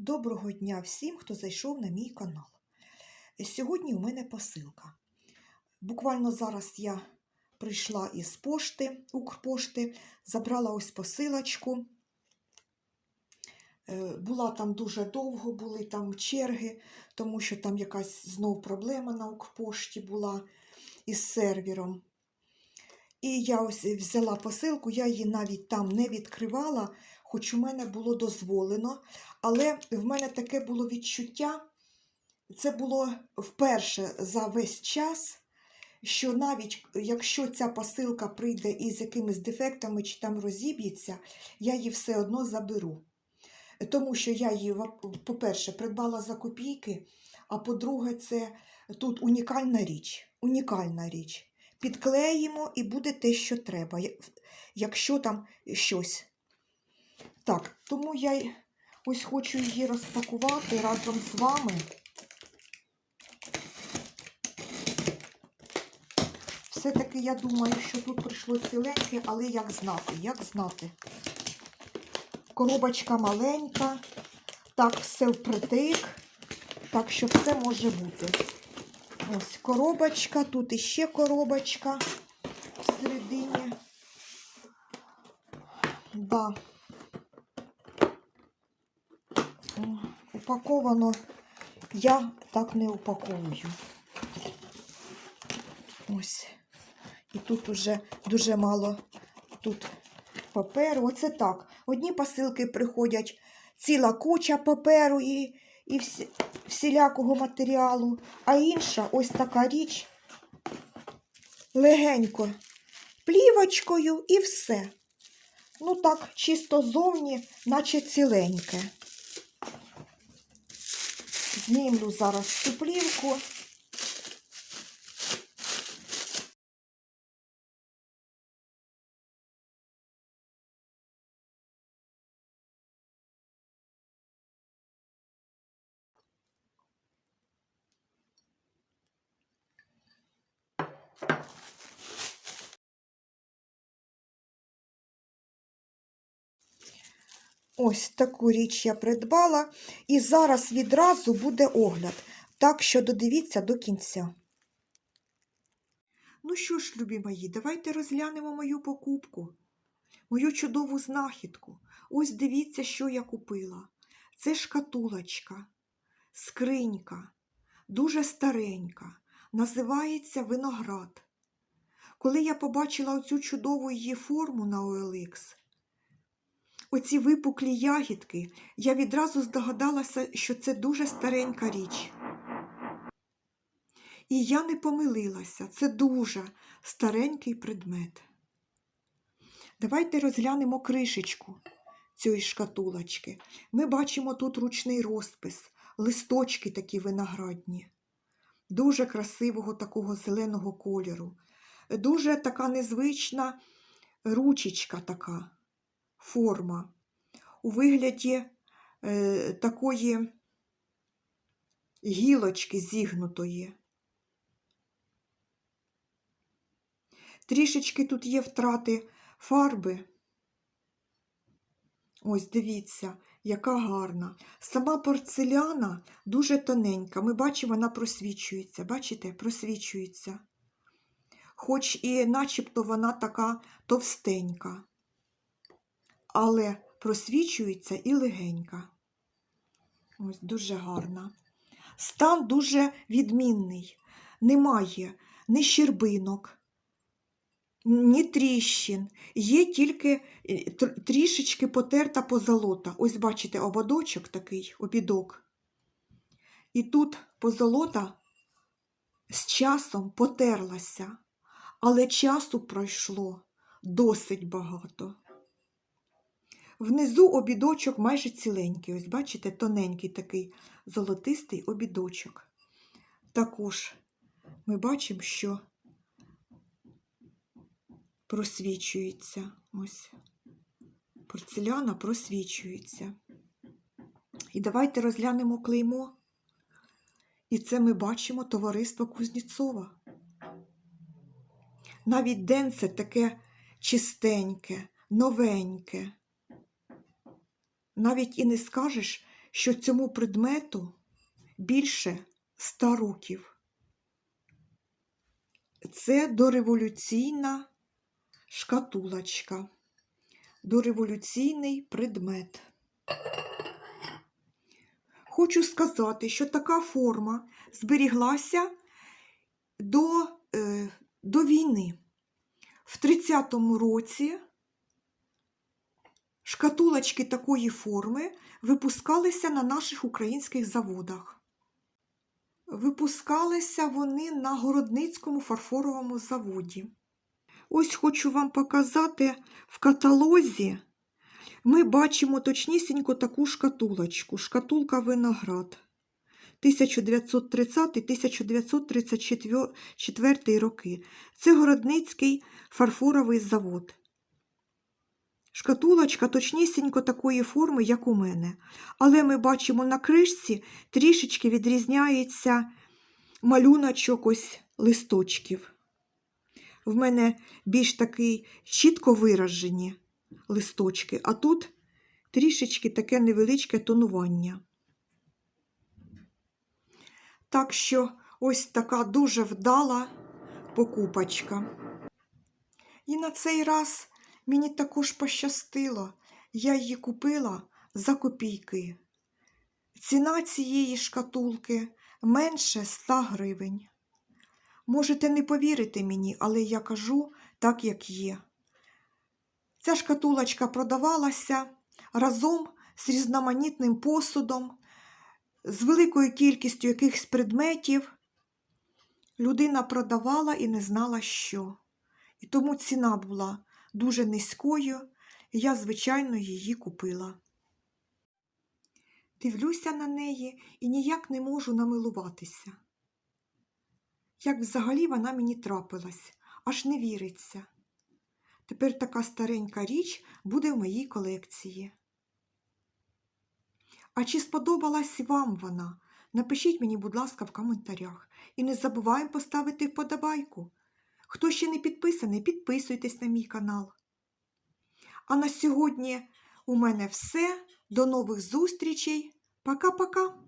Доброго дня всім, хто зайшов на мій канал. Сьогодні у мене посилка. Буквально зараз я прийшла із пошти, Укрпошти, забрала ось посилочку. Е, Була там дуже довго, були там черги, тому що там якась знов проблема на Укрпошті була із сервером. І я ось взяла посилку, я її навіть там не відкривала, хоч у мене було дозволено. Але в мене таке було відчуття, це було вперше за весь час, що навіть якщо ця посилка прийде із якимись дефектами чи там розіб'ється, я її все одно заберу. Тому що я її, по-перше, придбала за копійки, а по-друге, це тут унікальна річ. Унікальна річ. Підклеїмо і буде те, що треба, якщо там щось. Так, тому я ось хочу її розпакувати разом з вами. Все-таки я думаю, що тут прийшло ціленьке, але як знати, як знати. Коробочка маленька, так, все впритик, так що все може бути. Ось коробочка, тут іще коробочка всередині. Да. Упаковано я так не упаковую. Ось. І тут уже дуже мало тут паперу. Оце так. Одні посилки приходять ціла куча паперу і, і всі, всілякого матеріалу, а інша ось така річ легенько плівочкою і все. Ну так, чисто зовні, наче ціленьке. Знімлю зараз цю плівку. Ось таку річ я придбала, і зараз відразу буде огляд. Так що додивіться до кінця. Ну що ж, любі мої, давайте розглянемо мою покупку, мою чудову знахідку. Ось дивіться, що я купила. Це шкатулочка, скринька, дуже старенька, називається виноград. Коли я побачила оцю чудову її форму на OLX, оці випуклі ягідки, я відразу здогадалася, що це дуже старенька річ. І я не помилилася, це дуже старенький предмет. Давайте розглянемо кришечку цієї шкатулочки. Ми бачимо тут ручний розпис, листочки такі виноградні, дуже красивого такого зеленого кольору, дуже така незвична ручечка така форма у вигляді е, такої гілочки зігнутої. Трішечки тут є втрати фарби. Ось дивіться, яка гарна. Сама порцеляна дуже тоненька. Ми бачимо, вона просвічується. Бачите, просвічується. Хоч і начебто вона така товстенька але просвічується і легенька. Ось дуже гарна. Стан дуже відмінний. Немає ні щербинок, ні тріщин. Є тільки е, трішечки потерта позолота. Ось, бачите, ободочок такий, обідок. І тут позолота з часом потерлася, але часу пройшло досить багато. Внизу обідочок майже ціленький. Ось, бачите, тоненький такий золотистий обідочок. Також ми бачимо, що просвічується. Ось порцеляна просвічується. І давайте розглянемо клеймо. І це ми бачимо товариство Кузнєцова. Навіть денце таке чистеньке, новеньке навіть і не скажеш, що цьому предмету більше ста років. Це дореволюційна шкатулочка, дореволюційний предмет. Хочу сказати, що така форма зберіглася до, е, до війни. В 30-му році шкатулочки такої форми випускалися на наших українських заводах. Випускалися вони на Городницькому фарфоровому заводі. Ось хочу вам показати в каталозі. Ми бачимо точнісінько таку шкатулочку. Шкатулка виноград 1930-1934 роки. Це Городницький фарфоровий завод. Шкатулочка точнісінько такої форми, як у мене. Але ми бачимо на кришці трішечки відрізняється малюночок ось листочків. В мене більш такий чітко виражені листочки, а тут трішечки таке невеличке тонування. Так що ось така дуже вдала покупочка. І на цей раз мені також пощастило. Я її купила за копійки. Ціна цієї шкатулки менше 100 гривень. Можете не повірити мені, але я кажу так, як є. Ця шкатулочка продавалася разом з різноманітним посудом, з великою кількістю якихось предметів. Людина продавала і не знала, що. І тому ціна була дуже низькою, і я, звичайно, її купила. Дивлюся на неї і ніяк не можу намилуватися. Як взагалі вона мені трапилась, аж не віриться. Тепер така старенька річ буде в моїй колекції. А чи сподобалась вам вона? Напишіть мені, будь ласка, в коментарях. І не забуваємо поставити вподобайку. Хто ще не підписаний, підписуйтесь на мій канал. А на сьогодні у мене все. До нових зустрічей. Пока-пока!